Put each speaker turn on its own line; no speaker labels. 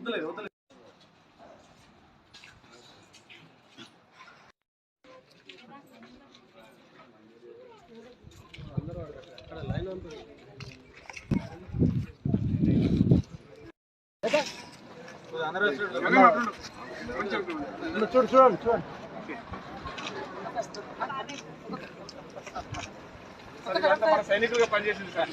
వద్దులేదు వద్దులేదు. చూడు చూడండి చూడండి సైనికులుగా పనిచేసింది. సార్